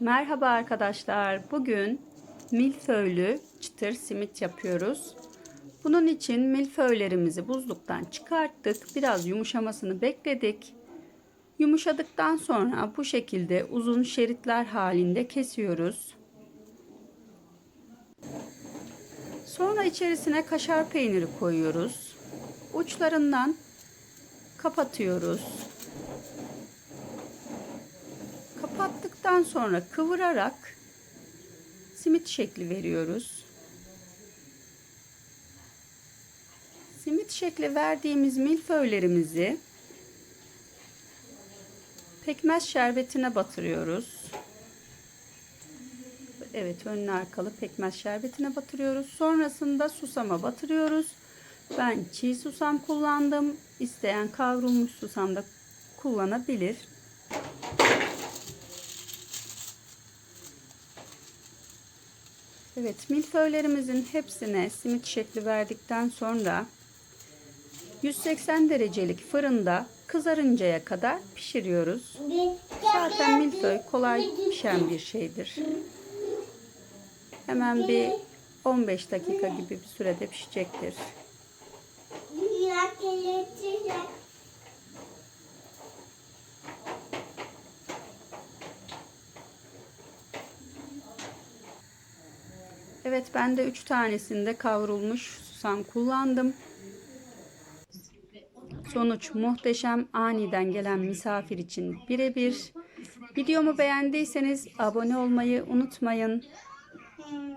Merhaba arkadaşlar. Bugün milföylü çıtır simit yapıyoruz. Bunun için milföylerimizi buzluktan çıkarttık. Biraz yumuşamasını bekledik. Yumuşadıktan sonra bu şekilde uzun şeritler halinde kesiyoruz. Sonra içerisine kaşar peyniri koyuyoruz. Uçlarından kapatıyoruz. Kapattıktan sonra kıvırarak simit şekli veriyoruz. Simit şekli verdiğimiz milföylerimizi pekmez şerbetine batırıyoruz. Evet önlü arkalı pekmez şerbetine batırıyoruz. Sonrasında susama batırıyoruz. Ben çiğ susam kullandım. İsteyen kavrulmuş susam da kullanabilir. Evet milföylerimizin hepsine simit şekli verdikten sonra 180 derecelik fırında kızarıncaya kadar pişiriyoruz. Zaten milföy kolay pişen bir şeydir. Hemen bir 15 dakika gibi bir sürede pişecektir. Evet ben de 3 tanesinde kavrulmuş susam kullandım. Sonuç muhteşem aniden gelen misafir için birebir. Videomu beğendiyseniz abone olmayı unutmayın.